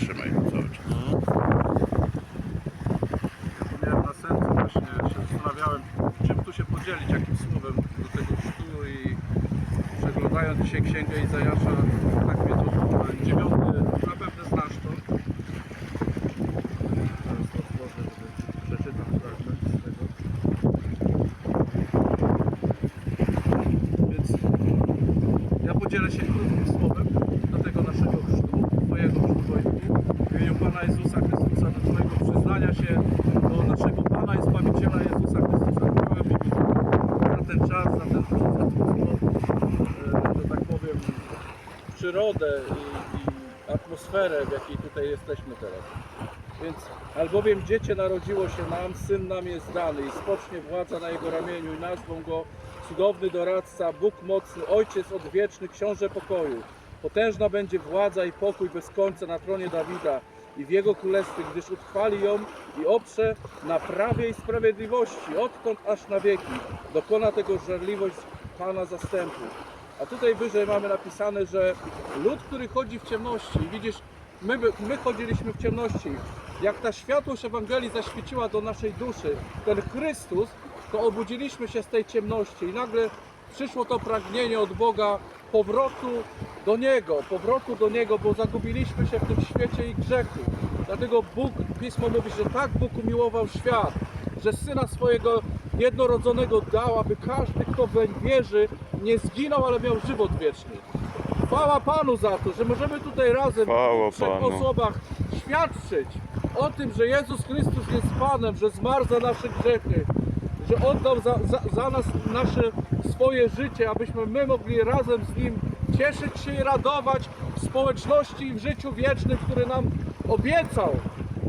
trzymaj go cały czas. Miałem na sercu właśnie, się zastanawiałem, czym tu się podzielić, jakim słowem do tego chrztu i przeglądając dzisiaj Księgę Izajasza, tak mnie to dziewiąty, zapewne znasz to. Ja podzielę słowem do tego naszego chrztu, Twojego chrztu Wojtku, w imieniu Pana Jezusa Chrystusa, do Twojego przyznania się do naszego Pana i Zbawiciela Jezusa Chrystusa. Chwała Bogu za ten czas, za ten za tą, e, że tak powiem, przyrodę i, i atmosferę, w jakiej tutaj jesteśmy teraz. Więc albowiem dziecię narodziło się nam, syn nam jest dany i spocznie władza na jego ramieniu i nazwą go cudowny doradca, Bóg mocny, Ojciec odwieczny, Książę pokoju. Potężna będzie władza i pokój bez końca na tronie Dawida i w jego królestwie, gdyż utrwali ją i oprze na prawie i sprawiedliwości, odtąd aż na wieki. Dokona tego żarliwość Pana zastępów. A tutaj wyżej mamy napisane, że lud, który chodzi w ciemności, widzisz, my, my chodziliśmy w ciemności. Jak ta światłość Ewangelii zaświeciła do naszej duszy, ten Chrystus, to obudziliśmy się z tej ciemności i nagle przyszło to pragnienie od Boga powrotu do Niego, powrotu do Niego, bo zagubiliśmy się w tym świecie i grzechu. Dlatego Bóg, Pismo mówi, że tak Bóg umiłował świat, że Syna swojego jednorodzonego dał, aby każdy, kto weń wierzy, nie zginął, ale miał żywot wieczny. Chwała Panu za to, że możemy tutaj razem Chwała w trzech Panu. osobach świadczyć o tym, że Jezus Chrystus jest Panem, że zmarł za nasze grzechy, że oddał za, za, za nas nasze swoje życie, abyśmy my mogli razem z Nim cieszyć się i radować w społeczności i w życiu wiecznym, który nam obiecał.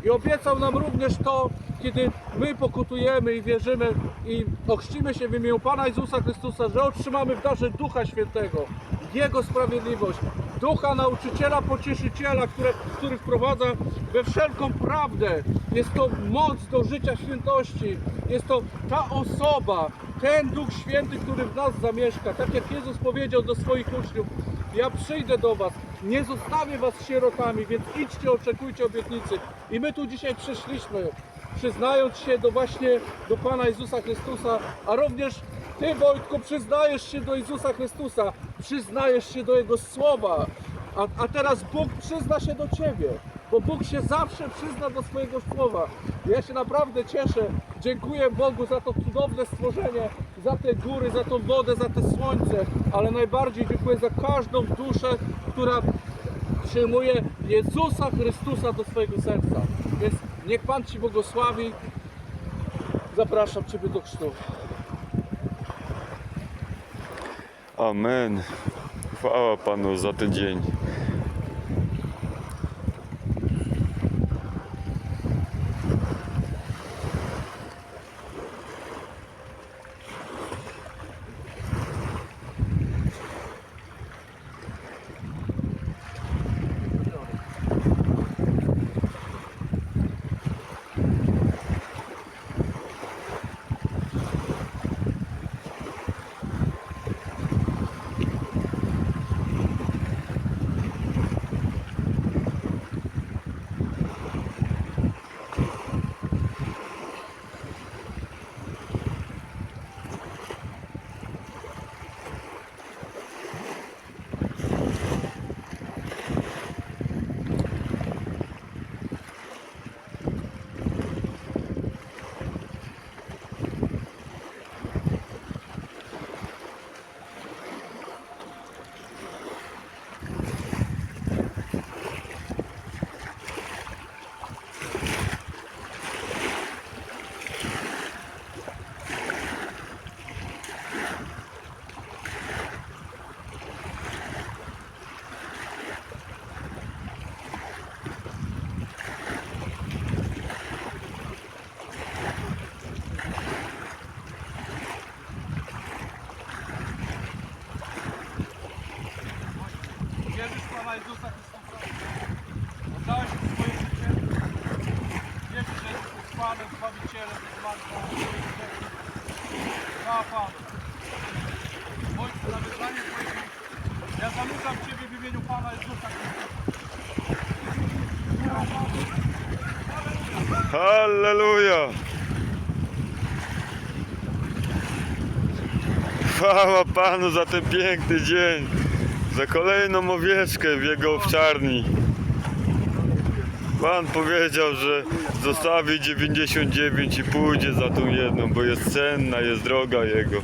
I obiecał nam również to, kiedy my pokutujemy i wierzymy i ochrzcimy się w imieniu Pana Jezusa Chrystusa, że otrzymamy w darze Ducha Świętego, Jego sprawiedliwość, Ducha Nauczyciela, Pocieszyciela, które, który wprowadza we wszelką prawdę. Jest to moc do życia świętości. Jest to ta osoba, ten Duch Święty, który w nas zamieszka. Tak jak Jezus powiedział do swoich uczniów, ja przyjdę do was, nie zostawię was sierotami, więc idźcie, oczekujcie obietnicy. I my tu dzisiaj przyszliśmy, przyznając się do właśnie do Pana Jezusa Chrystusa, a również Ty Wojtku przyznajesz się do Jezusa Chrystusa, przyznajesz się do Jego Słowa, a, a teraz Bóg przyzna się do Ciebie, bo Bóg się zawsze przyzna do swojego Słowa. Ja się naprawdę cieszę, dziękuję Bogu za to cudowne stworzenie, za te góry, za tą wodę, za to słońce, ale najbardziej dziękuję za każdą duszę, która przyjmuje Jezusa Chrystusa do swojego serca. Więc niech Pan Ci błogosławi. Zapraszam Ciebie do chrztu. Amen. Chwała Panu za ten dzień. Wierzysz w Jezusa Chrystusa? Oddałeś mu swoje życie? Wierzysz, że Jezus jest Panem, Zbawicielem, Zbawicielem, Zbawicielem. Chwała Panu. Na ja zanurzam Ciebie w imieniu Pana Jezusa Chrystusa. Halleluja! Chwała Panu za ten piękny dzień, za kolejną owieczkę w Jego owczarni. Pan powiedział, że zostawi 99 i pójdzie za tą jedną, bo jest cenna, jest droga Jego.